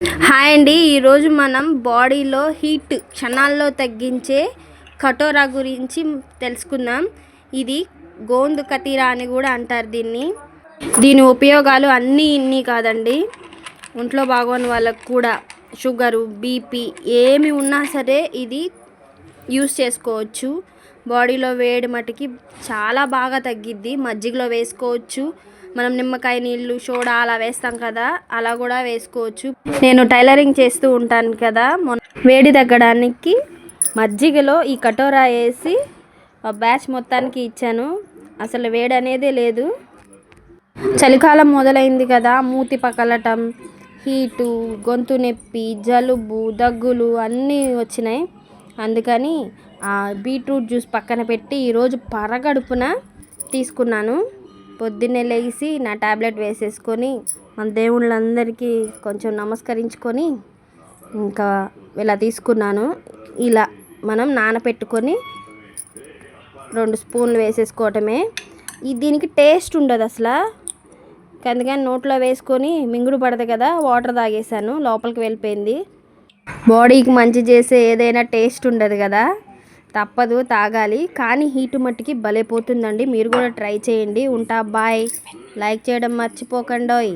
Hi అండి. ఈరోజు మనం బాడీలో హీట్ క్షణాల్లో తగ్గించే కటోరా గురించి తెలుసుకుందాం. ఇది గోందు కతీరా అని కూడా అంటారు దీన్ని. దీని ఉపయోగాలు అన్నీ ఇన్ని కాదండి. ఒంట్లో బాగోని వాళ్ళకు కూడా షుగరు బీపీ ఏమి ఉన్నా సరే ఇది యూస్ చేసుకోవచ్చు. బాడీలో వేడి మటుకి చాలా బాగా తగ్గిద్ది. మజ్జిగలో వేసుకోవచ్చు. మనం నిమ్మకాయ నీళ్ళు సోడా అలా వేస్తాం కదా అలా కూడా వేసుకోవచ్చు. నేను టైలరింగ్ చేస్తూ ఉంటాను కదా మొన్న వేడి తగ్గడానికి మజ్జిగలో ఈ కటోరా వేసి బ్యాచ్ మొత్తానికి ఇచ్చాను. అసలు వేడి అనేదే లేదు. చలికాలం మొదలైంది కదా మూతి పకలటం హీటు గొంతు నొప్పి జలుబు దగ్గులు అన్నీ వచ్చినాయి. అందుకని ఆ బీట్రూట్ జ్యూస్ పక్కన పెట్టి ఈరోజు పరగడుపున తీసుకున్నాను. పొద్దున్నే లేచి నా టాబ్లెట్ వేసేసుకొని మన దేవుళ్ళందరికీ కొంచెం నమస్కరించుకొని ఇంకా ఇలా తీసుకున్నాను. ఇలా మనం నానపెట్టుకొని రెండు స్పూన్లు వేసేసుకోవటమే. దీనికి టేస్ట్ ఉండదు అసలు. అందుకని నోట్లో వేసుకొని మింగుడు పడదు కదా వాటర్ తాగేసాను లోపలికి వెళ్ళిపోయింది. బాడీకి మంచి చేసే ఏదైనా టేస్ట్ ఉండదు కదా. తప్పదు తాగాలి. కానీ హీటు మట్టికి భలేపోతుందండి మీరు కూడా ట్రై చేయండి. ఉంటా బాయ్. లైక్ చేయడం మర్చిపోకండోయ్.